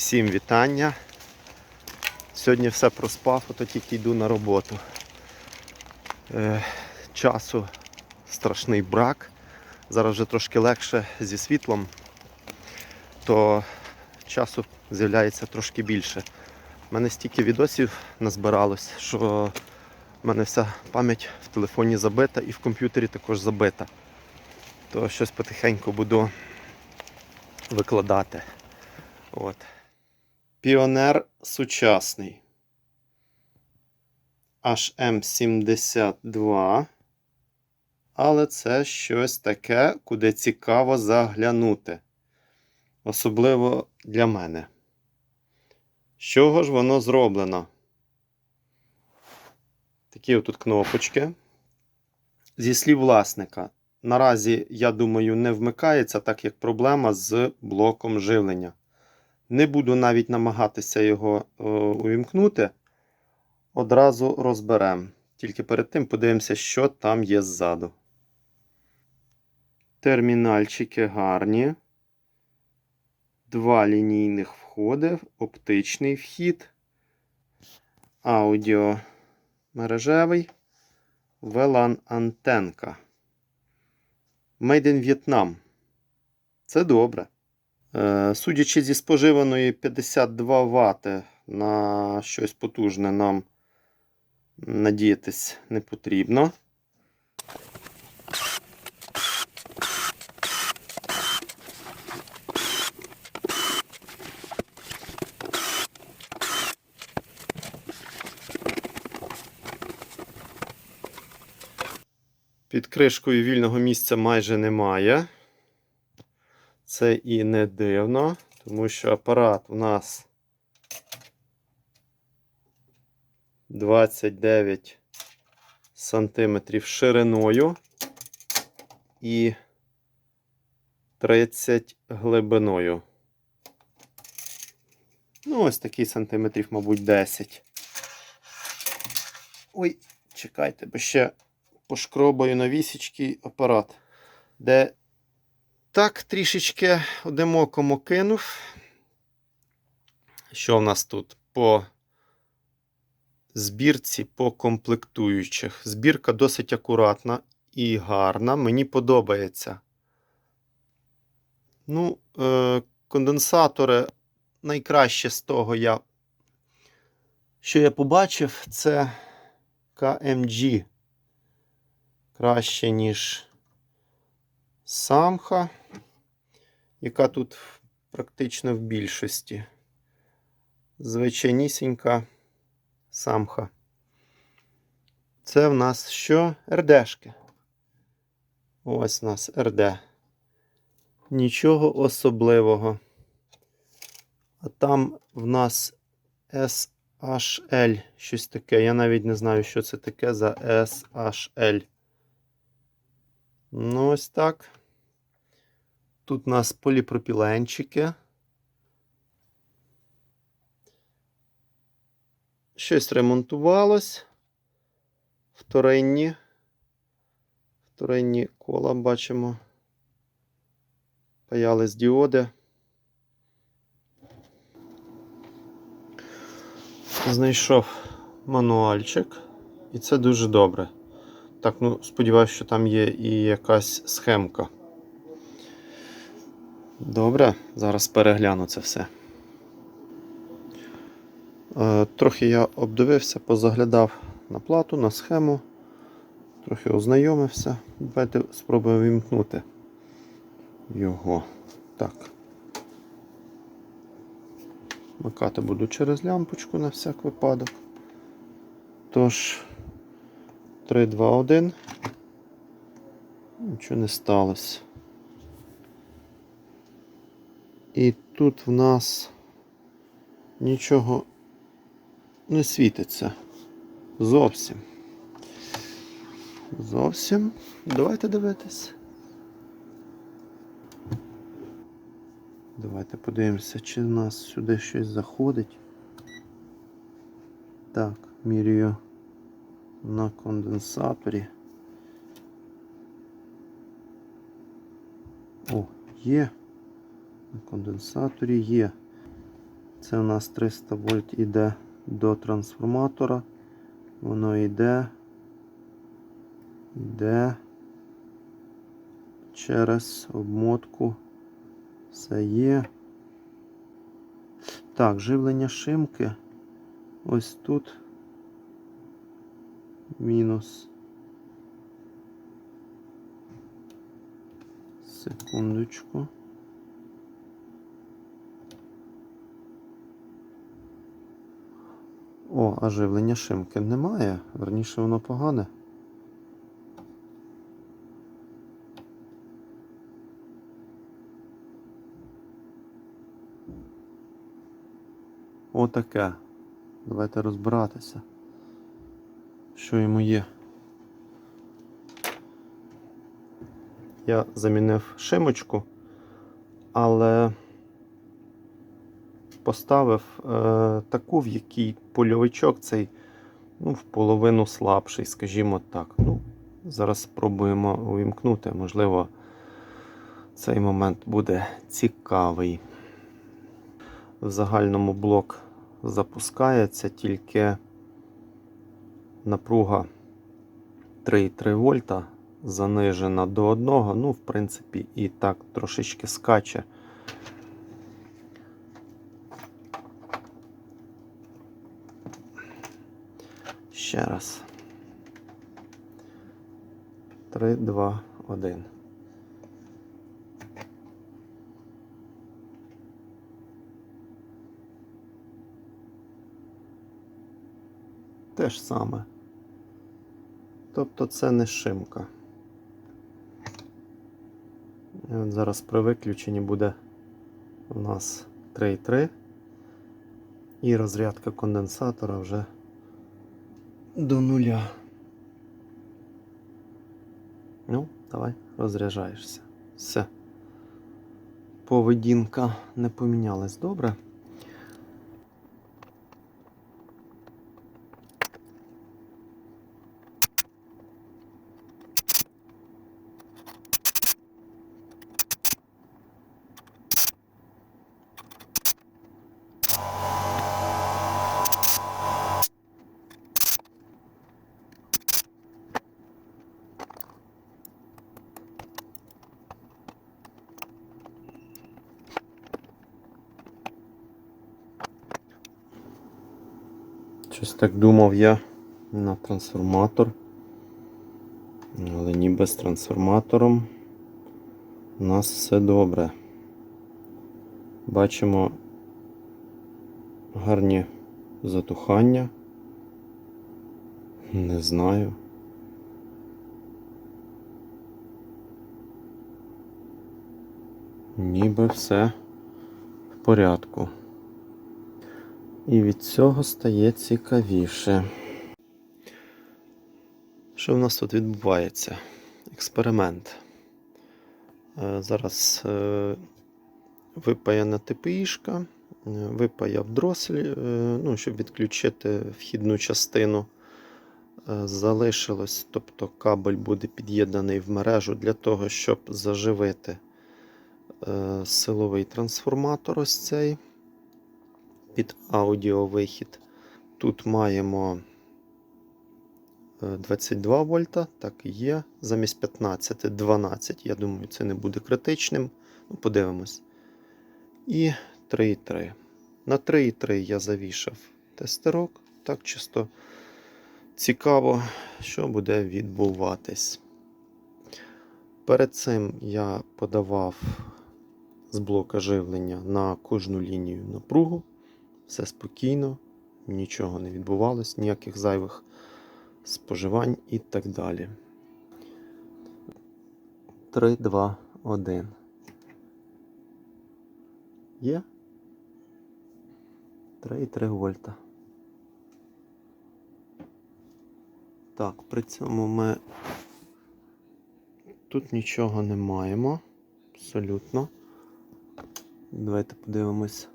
Всім вітання. Сьогодні все проспав, ото тільки йду на роботу. Е, часу страшний брак. Зараз вже трошки легше зі світлом, то часу з'являється трошки більше. У мене стільки відосів назбиралось, що в мене вся пам'ять в телефоні забита і в комп'ютері також забита. То щось потихеньку буду викладати. От. Піонер сучасний. HM72. Але це щось таке, куди цікаво заглянути. Особливо для мене. З чого ж воно зроблено? Такі отут кнопочки. Зі слів власника. Наразі, я думаю, не вмикається, так як проблема з блоком живлення. Не буду навіть намагатися його е, увімкнути. Одразу розберемо. Тільки перед тим подивимося, що там є ззаду. Термінальчики гарні. Два лінійних входи, оптичний вхід. Аудіо мережевий. VLAN антенка. Made in Vietnam. Це добре. Е, Судячи зі споживаної 52 Вт на щось потужне, нам надіятись не потрібно. Під кришкою вільного місця майже немає. Це і не дивно, тому що апарат у нас 29 сантиметрів шириною і 30 глибиною. Ну, ось такий сантиметрів, мабуть, 10. Ой, чекайте, бо ще пошкробаю на вісічки апарат, де так, трішечки одним оком окинув. Що в нас тут по збірці по комплектуючих? Збірка досить акуратна і гарна. Мені подобається. Ну, е, конденсатори найкраще з того, я, що я побачив, це KMG. Краще, ніж самха, яка тут практично в більшості. Звичайнісінька самха. Це в нас що? РДшки. Ось у нас РД. Нічого особливого. А там в нас SHL щось таке. Я навіть не знаю, що це таке за SHL. Ну, ось так. Тут у нас поліпропіленчики. Щось ремонтувалось. Вторинні. Вторинні кола бачимо. Паялись діоди. Знайшов мануальчик. І це дуже добре. Так, ну, сподіваюся, що там є і якась схемка. Добре, зараз перегляну це все. Е, трохи я обдивився, позаглядав на плату, на схему, трохи ознайомився. Давайте спробуємо вімкнути його. Так. Макати буду через лямпочку на всяк випадок. Тож. 3, 2, 1. Нічого не сталося. І тут в нас нічого не світиться. Зовсім. Зовсім. Давайте дивитись. Давайте подивимося, чи в нас сюди щось заходить. Так, міряю на конденсаторі. О, є. На конденсаторі є. Це у нас 300 вольт іде до трансформатора. Воно йде. Йде через обмотку. Все є. Так, живлення шимки. Ось тут. Мінус. Секундочку. О, а живлення шимки немає. Верніше воно погане. Отаке. Давайте розбиратися. Що йому є. Я замінив шимочку, але поставив е, таку, в якій польовичок цей ну, в половину слабший, скажімо так. Ну, зараз спробуємо увімкнути. Можливо, цей момент буде цікавий. В загальному блок запускається тільки напруга 3,3 вольта занижена до 1. Ну, в принципі, і так трошечки скаче. Ще раз. 3, 2, 1. Те ж саме. Тобто це не шимка. От зараз при виключенні буде у нас 3,3 і розрядка конденсатора вже до нуля. Ну, давай, розряджаєшся. Все. Поведінка не помінялась добре. Щось так думав я на трансформатор. Але ніби з трансформатором у нас все добре. Бачимо гарні затухання. Не знаю. Ніби все в порядку. І від цього стає цікавіше. Що в нас тут відбувається? Експеримент. Е, Зараз е, випаяна ТПІшка, е, випаяв дросель, ну, щоб відключити вхідну частину. Залишилось, тобто кабель буде під'єднаний в мережу для того, щоб заживити силовий трансформатор ось цей під аудіовихід. Тут маємо е, 22 вольта, так і є. Замість 15 12. Я думаю, це не буде критичним. Ну, подивимось. І 3,3. На 3,3 я завішав тестерок. Так чисто цікаво, що буде відбуватись. Перед цим я подавав з блока живлення на кожну лінію напругу. Все спокійно, нічого не відбувалось, ніяких зайвих споживань і так далі. 3, 2, 1. Є? 3,3 вольта. Так, при цьому ми тут нічого не маємо. Абсолютно. Давайте подивимось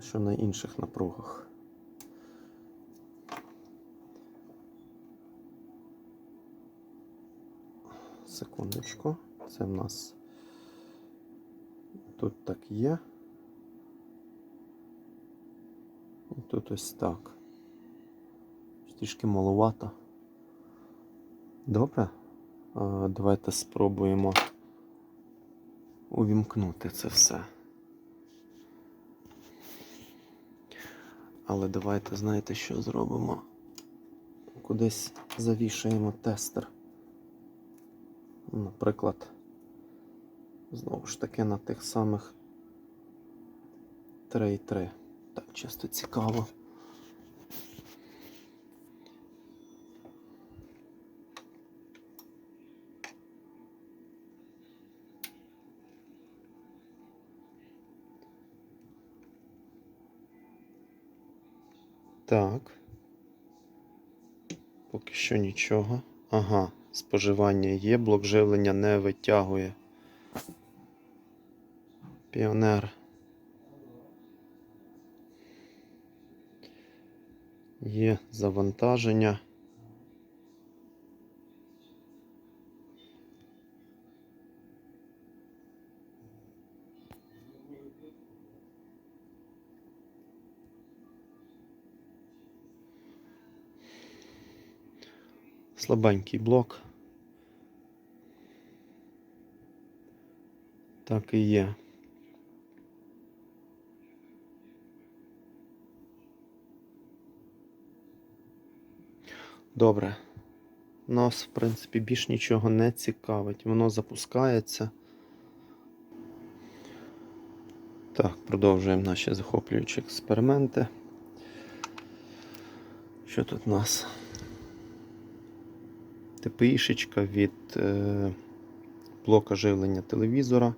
що на інших напругах. Секундочку, це в нас тут так є. тут ось так. Трішки маловато. Добре. Давайте спробуємо увімкнути це все. Але давайте, знаєте, що зробимо? Кудись завішаємо тестер. Наприклад, знову ж таки на тих самих 3,3. Так, чисто цікаво. Так. Поки що нічого. Ага, споживання є, блок живлення не витягує. Піонер. Є завантаження. Слабенький блок. Так і є. Добре. Нас, в принципі, більш нічого не цікавить. Воно запускається. Так, продовжуємо наші захоплюючі експерименти. Що тут у нас? ТПІшечка від е, блока живлення телевізора.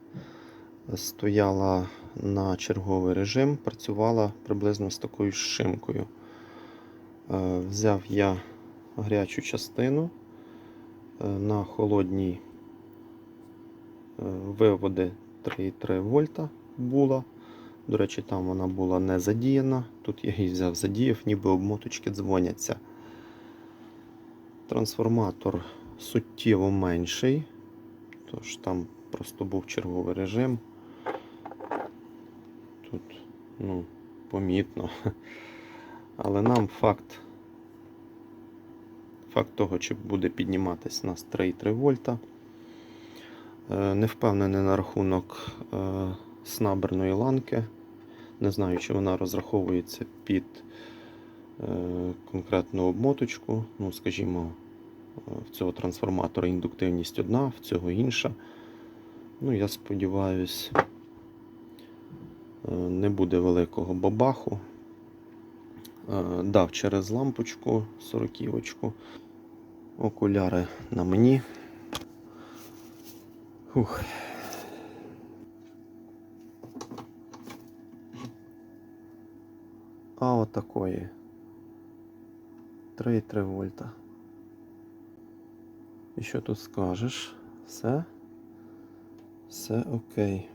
Стояла на черговий режим, працювала приблизно з такою шимкою. Е, взяв я гарячу частину е, на холодній е, виводи 3,3 вольта була. До речі, там вона була не задіяна. Тут я її взяв, задіяв, ніби обмоточки дзвоняться. Трансформатор суттєво менший, тож там просто був черговий режим. Тут, ну, помітно. Але нам факт, факт того, чи буде підніматись у нас 3,3 вольта. Е, Не впевнений на рахунок е, снаберної ланки. Не знаю, чи вона розраховується під конкретну обмоточку. Ну, скажімо, е, в цього трансформатора індуктивність одна, в цього інша. Ну, я сподіваюся, е, не буде великого бабаху. Е, Дав через лампочку 40 Окуляри на мені. Фух. А отакої. 3,3 вольта. І що тут скажеш? Все? Все окей.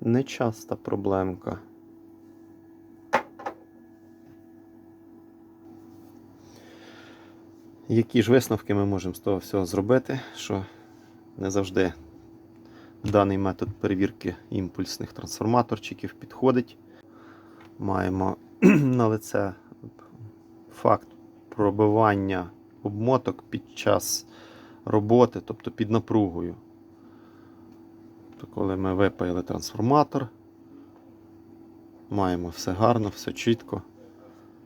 Нечаста проблемка. Які ж висновки ми можемо з того всього зробити, що не завжди даний метод перевірки імпульсних трансформаторчиків підходить. Маємо на лице факт пробивання обмоток під час роботи, тобто під напругою. То коли ми випаяли трансформатор, маємо все гарно, все чітко.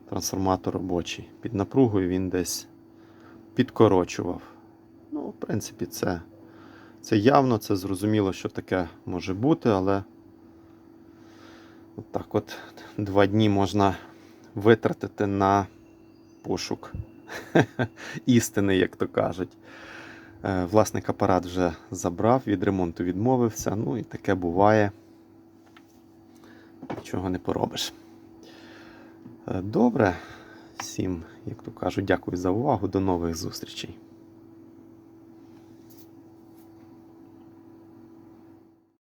Трансформатор робочий. Під напругою він десь підкорочував. Ну, в принципі, це, це явно, це зрозуміло, що таке може бути, але от так от два дні можна витратити на пошук істини, як то кажуть. Е, Власник апарат вже забрав, від ремонту відмовився. Ну і таке буває. Нічого не поробиш. Е, Добре. Всім, як то кажуть, дякую за увагу. До нових зустрічей.